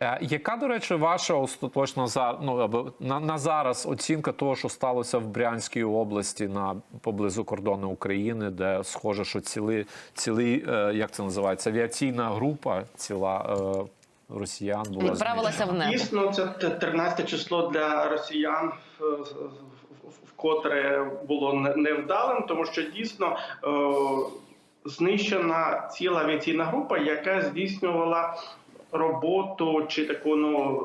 Е, Яка, до речі, ваша остаточна за ну або на, на зараз оцінка того, що сталося в Брянській області на поблизу кордону України, де схоже, що цілий, цілий е, як це називається, авіаційна група ціла е, росіян була Відправилася в небо. Дійсно, це те- 13 число для росіян. Вкотре було не- невдалим, тому що дійсно е, знищена ціла авіаційна група, яка здійснювала роботу чи таку ну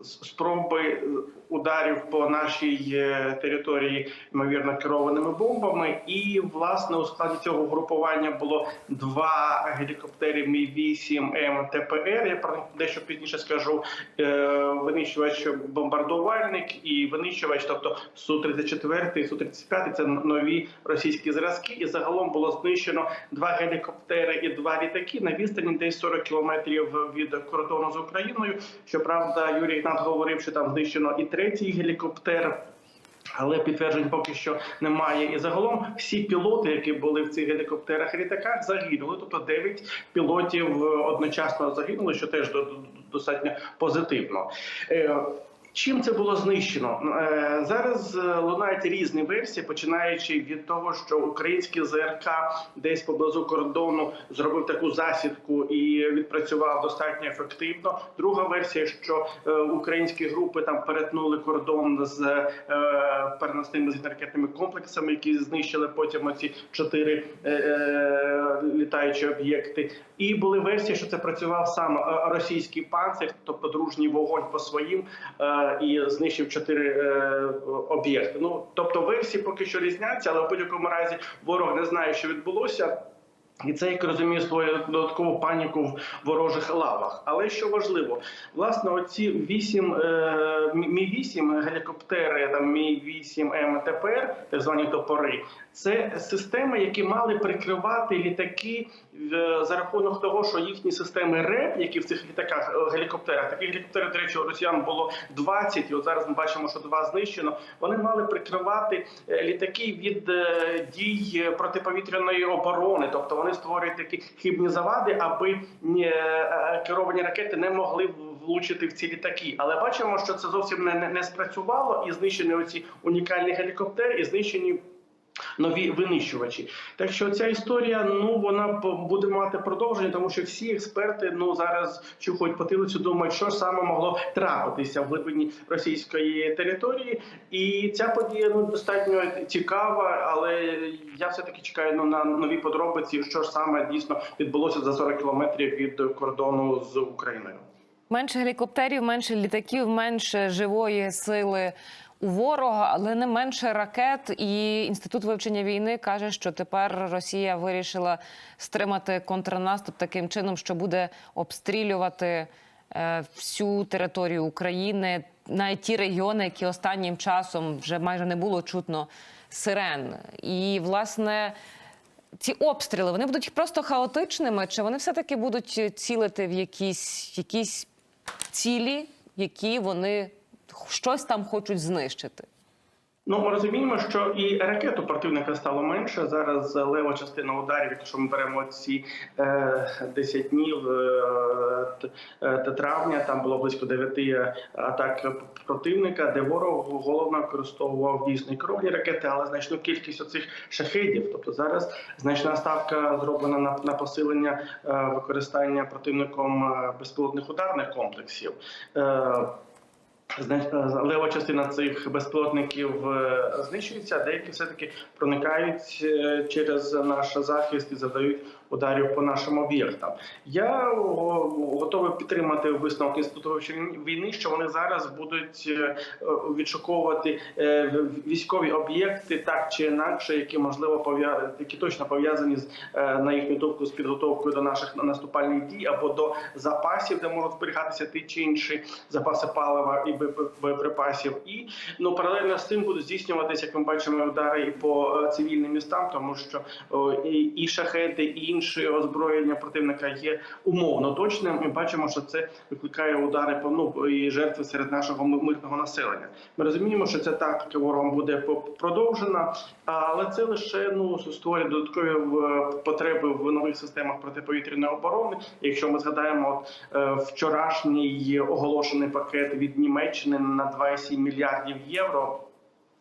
е, спроби ударів по нашій е, території, ймовірно, керованими бомбами. І власне у складі цього групування було два гелікоптери Мі 8 МТПР. Я про них дещо пізніше скажу. Е, Винищувач бомбардувальник і винищувач, тобто су 34 і су 35 це нові російські зразки. І загалом було знищено два гелікоптери і два літаки на відстані десь 40 кілометрів від кордону з Україною. Щоправда, Юрій Ігнат говорив, що там знищено і третій гелікоптер. Але підтверджень поки що немає. І загалом всі пілоти, які були в цих гелікоптерах і літаках, загинули. Тобто 9 пілотів е, одночасно загинули, що теж до- до- достатньо позитивно. Чим це було знищено? Е, Зараз е, лунають різні версії, починаючи від того, що український ЗРК десь поблизу кордону зробив таку засідку і відпрацював достатньо ефективно. Друга версія, що е, українські групи там перетнули кордон з переносними зенітно-ракетними комплексами, які знищили потім оці чотири літаючі об'єкти. І були версії, що це працював сам російський панцир, тобто дружній вогонь по своїм, і знищив чотири е, об'єкти. Ну тобто версії поки що різняться, але в будь-якому разі ворог не знає, що відбулося. І це, як розумію, створює додаткову паніку в ворожих лавах. Але що важливо, власне, оці вісім е, мі 8 гелікоптери, там мі 8 МТПР, так звані топори, це системи, які мали прикривати літаки е, за рахунок того, що їхні системи РЕП, які в цих літаках е, гелікоптерах, таких гелікоптерів, до речі, у росіян було 20, і от зараз ми бачимо, що два знищено. Вони мали прикривати літаки від дій протиповітряної оборони, тобто вони створюють такі хибні завади, аби е, е, керовані ракети не могли влучити в ці літаки. Але бачимо, що це зовсім не, не, не спрацювало, і знищені оці унікальні гелікоптери, і знищені. Нові винищувачі, так що ця історія ну вона буде мати продовження, тому що всі експерти ну зараз чухають потилицю, думають, що саме могло трапитися в глибині російської території, і ця подія ну достатньо цікава, але я все таки чекаю ну, на нові подробиці, що ж саме дійсно відбулося за 40 кілометрів від кордону з Україною. Менше гелікоптерів, менше літаків, менше живої сили у ворога, але не менше ракет. І інститут вивчення війни каже, що тепер Росія вирішила стримати контрнаступ таким чином, що буде обстрілювати е, всю територію України, навіть ті регіони, які останнім часом вже майже не було чутно сирен. І власне. Ці обстріли вони будуть просто хаотичними, чи вони все-таки будуть цілити в якісь, якісь цілі, які вони щось там хочуть знищити? Ну, ми розуміємо, що і ракет у противника стало менше. Зараз лева частина ударів, якщо ми беремо ці е, 10 днів е, е, травня, там було близько 9 атак противника, де ворог головно використовував дійсно і керовані ракети, але значну кількість оцих шахедів. Тобто зараз значна ставка зроблена на, на посилення е, використання противником е, безпілотних ударних комплексів. Е, Лева частина цих безпілотників е, знищується, деякі все таки проникають е, через наш захист і завдають ударів по нашим об'єктам. Я готовий підтримати висновок інституту війни, що вони зараз будуть е, відшуковувати е, військові об'єкти так чи інакше, які можливо пов'я... які точно пов'язані з е, на їхню думку з підготовкою до наших наступальних дій або до запасів, де можуть зберігатися ті чи інші запаси палива і боєпри- боєприпасів. І ну паралельно з цим будуть здійснюватися, як ми бачимо, удари і по цивільним містам, тому що і, і шахети, і інше озброєння противника є умовно точним. Ми бачимо, що це викликає удари по ну і жертви серед нашого ми- мирного населення. Ми розуміємо, що ця тактика ворогом буде продовжена, але це лише ну створює додаткові в- потреби в нових системах протиповітряної оборони. Якщо ми згадаємо от, е, вчорашній оголошений пакет від Німеччини на 2,7 мільярдів євро.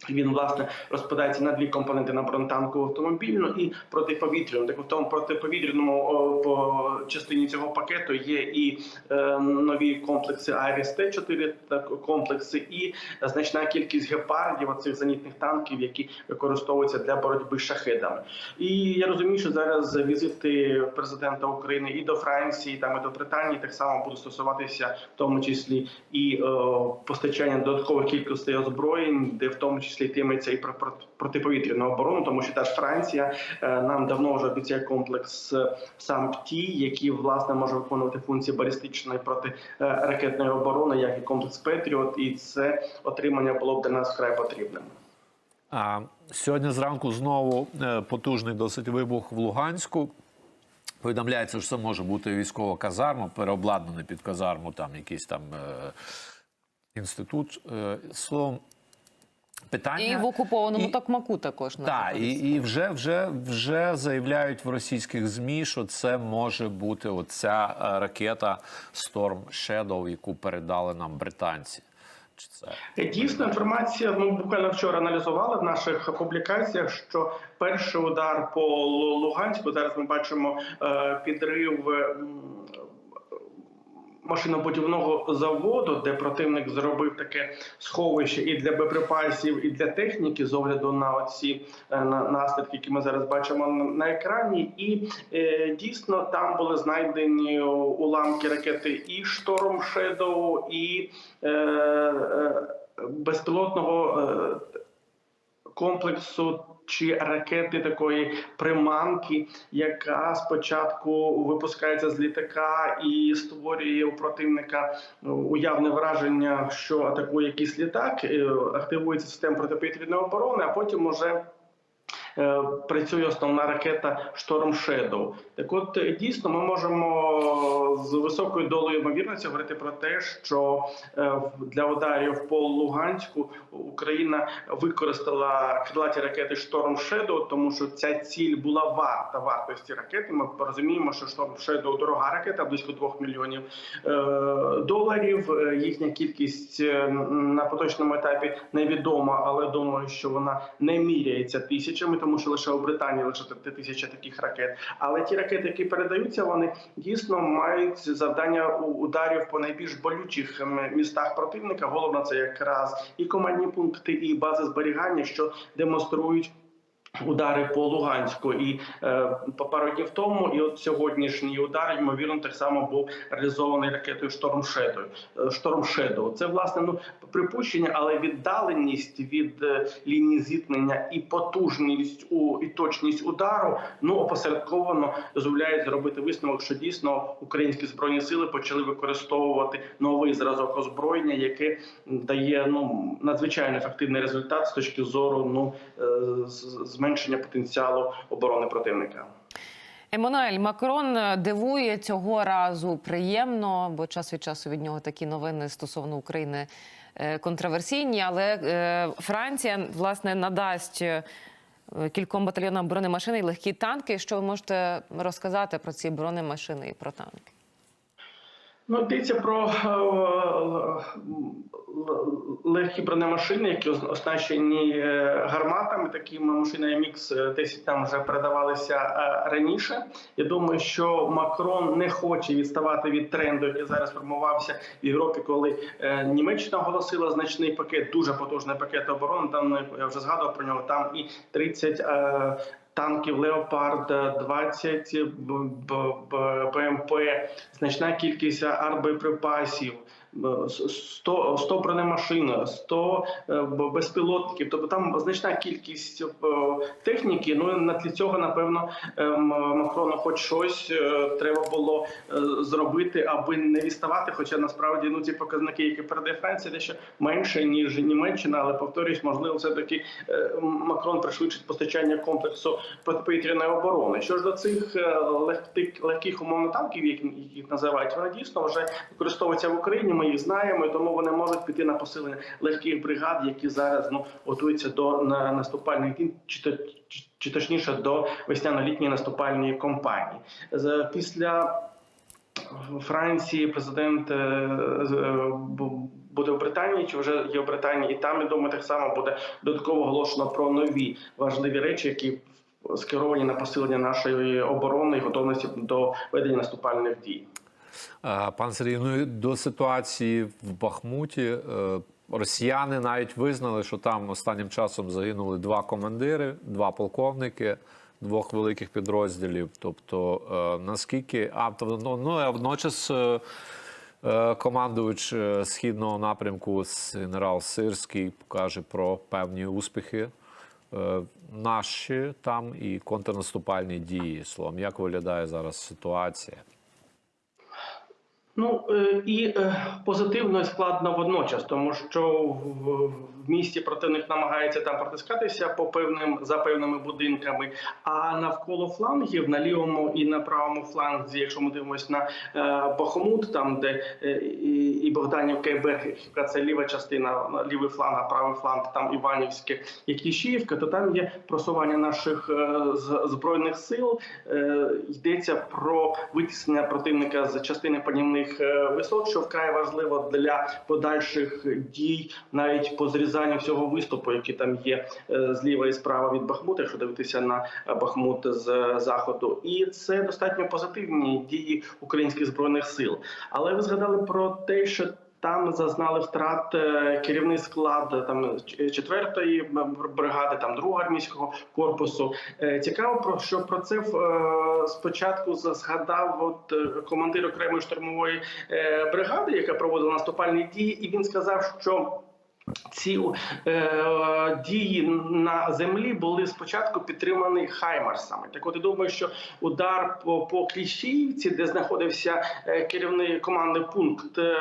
Він власне розпадається на дві компоненти на бронетанкову автомобільну і протиповітряну. Так в тому протиповітряному по частині цього пакету є і е, нові комплекси Айріс Т-4 так, комплекси, і значна кількість гепардів, оцих зенітних танків, які використовуються для боротьби з шахедами. І я розумію, що зараз візити президента України і до Франції, там і до Британії так само будуть стосуватися, в тому числі і е, постачання додаткових кількостей озброєнь, де в тому числі йтиметься і про про- протиповітряну оборону, тому що та ж Франція е, нам давно вже обіцяє комплекс е, сам ПТІ, який власне може виконувати функції балістичної протиракетної оборони, як і комплекс Петріот, і це отримання було б для нас вкрай потрібним. А сьогодні зранку знову е, потужний досить вибух в Луганську. Повідомляється, що це може бути військова казарма, переобладнаний під казарму, там якийсь там е, інститут. Е, словом, питання І в окупованому І- Токмаку також Так, і, і вже, вже, вже заявляють в російських змі, що це може бути оця е, ракета Storm Shadow, яку передали нам британці. Чи це Дійсно, інформація. Ми буквально вчора аналізували в наших публікаціях, що перший удар по Луганську зараз ми бачимо е, підрив. Машинобудівного заводу, де противник зробив таке сховище і для боєприпасів, і для техніки, з огляду на оці е, наслідки, які ми зараз бачимо на екрані, і е, дійсно там були знайдені уламки ракети і Шторм Шедоу, і е, е, безпілотного е, комплексу чи ракети такої приманки, яка спочатку випускається з літака і створює у противника ну, уявне враження, що атакує якийсь літак, е, активується система протиповітряної оборони, а потім уже е, Працює основна ракета Шторм Shadow. Так от е, дійсно ми можемо з високою долею ймовірності говорити про те, що е, для ударів по Луганську Україна використала крилаті ракети Шторм Shadow, тому що ця ціль була варта вартості ракети. Ми розуміємо, що Шторм Shadow дорога ракета, близько 2 мільйонів е, доларів. Е, Їхня кількість е, на поточному етапі невідома, але думаю, що вона не міряється тисячами, тому що лише у Британії лише ти- тисяча таких ракет. Але ті ракети, які передаються, вони дійсно мають завдання у- ударів по найбільш болючих ем, містах противника. Головно це якраз і командні пункти, і бази зберігання, що демонструють. Удари по Луганську і е, по пару днів тому, і от сьогоднішній удар ймовірно так само був реалізований ракетою Шторм Shadow. Е, Шторм Shadow. Це власне ну припущення, але віддаленість від е, лінії зіткнення і потужність у і точність удару ну опосередковано дозволяють зробити висновок, що дійсно українські збройні сили почали використовувати новий зразок озброєння, яке дає ну надзвичайно ефективний результат з точки зору ну е, з- зменшення потенціалу оборони противника. Еммануель Макрон е, дивує цього разу приємно, бо час від часу від нього такі новини стосовно України е, контроверсійні. Але е, Франція власне надасть кільком батальйонам бронемашини і легкі танки. Що ви можете розказати про ці бронемашини і про танки? Ну, йдеться про е, л- легкі бронемашини, які ос- оснащені е, гарматами. Такі машини MX 10 там вже передавалися е, раніше. Я думаю, що Макрон не хоче відставати від тренду, який зараз формувався в Європі, коли е, Німеччина оголосила значний пакет, дуже потужний пакет оборони. Там е, я вже згадував про нього. Там і 30 е, танків Леопард 20 б- б- б- БМП, значна кількість артбоєприпасів. Е, 100, 100 бронемашин, 100 е, безпілотників. Тобто там значна кількість е, техніки. Ну на тлі цього, напевно, Макрону хоч щось треба було зробити, аби не відставати. Хоча насправді ну ці показники, які передає Франція, дещо менше ніж Німеччина, але повторюсь, можливо, все таки Макрон пришвидшить постачання комплексу протиповітряної оборони. Що ж до цих легких, легких умовно танків, їх називають, вони дійсно вже використовуються в Україні. Ми їх знаємо, і тому вони можуть піти на посилення легких бригад, які зараз ну готуються до на, наступальних дій, чи то чи, точніше до весняно-літньої наступальної кампанії. Після Франції президент е, е, буде в Британії, чи вже є в Британії, і там я думаю, так само буде додатково оголошено про нові важливі речі, які скеровані на посилення нашої оборони і готовності до ведення наступальних дій. Е, Пан Сергій, ну до ситуації в Бахмуті. е, Росіяни навіть визнали, що там останнім часом загинули два командири, два полковники двох великих підрозділів. Тобто, е, наскільки а ну, ну а водночас. е, е, Командувач східного напрямку генерал Сирський каже про певні успіхи наші там і контрнаступальні дії. Словом, як виглядає зараз ситуація? Ну е, і е, позитивно і складно водночас, тому що в, місті противник намагається там протискатися по певним за певними будинками. А навколо флангів на лівому і на правому фланзі, якщо ми дивимося на е, Бахмут, там де і, Богданівка, і Берхівка, це ліва частина, лівий фланг, а правий фланг, там Іванівське і Кліщіївка, то там є просування наших збройних сил. Йдеться про витіснення противника з частини панівних е, висот, що вкрай важливо для подальших дій, навіть по зрізанню всього виступу, який там є е, зліва і справа від Бахмута, якщо дивитися на е, Бахмут з заходу, і це достатньо позитивні дії українських збройних сил. Але ви згадали про те, що там зазнали втрат е, керівний склад е, там ч- четвертої б- бригади, там другого армійського корпусу. Е, Цікаво про що про це спочатку згадав от командир окремої штурмової бригади, яка проводила наступальні дії, і він сказав, що. Ці е, дії на землі були спочатку підтримані хаймарсами. Так, от я думаю, що удар по, по Кліщіївці, де знаходився е, керівний командний пункт е,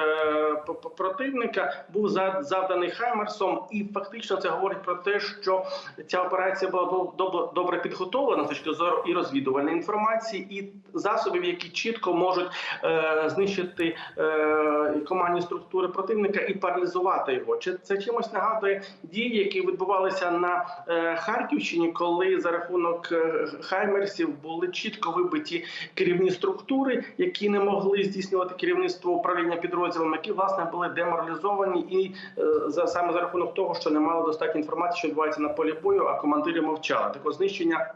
противника, був за- завданий хаймарсом, і фактично це говорить про те, що ця операція була доб- доб- добре підготовлена з точки зору і розвідувальної інформації, і засобів, які чітко можуть е, знищити е, командні структури противника і паралізувати його. Чи це чимось нагадує дії, які відбувалися на е, Харківщині, коли за рахунок е, хаймерсів були чітко вибиті керівні структури, які не могли здійснювати керівництво управління підрозділами, які власне були деморалізовані, і е, за саме за рахунок того, що не мали достатньо інформації, що відбувається на полі бою, а командири мовчали. Таке знищення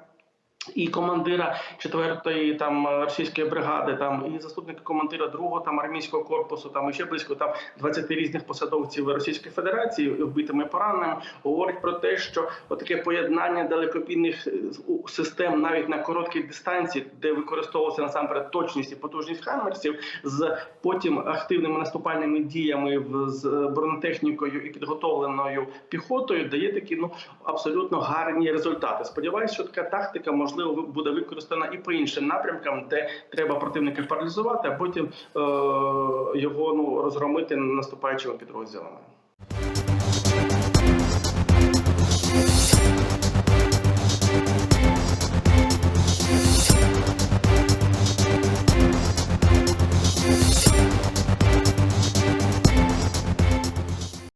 і командира четвертої там російської бригади, там і заступника командира другого там армійського корпусу, там і ще близько там 20 різних посадовців Російської Федерації вбитими пораненими, говорить про те, що отаке поєднання далекобійних е, систем навіть на короткій дистанції, де використовувалася насамперед точність і потужність хаммерсів, з потім активними наступальними діями з бронетехнікою і підготовленою піхотою, дає такі ну абсолютно гарні результати. Сподіваюся, що така тактика можливо буде використана і по іншим напрямкам, де треба противника паралізувати, а потім е- його ну розгромити наступаючими підрозділами.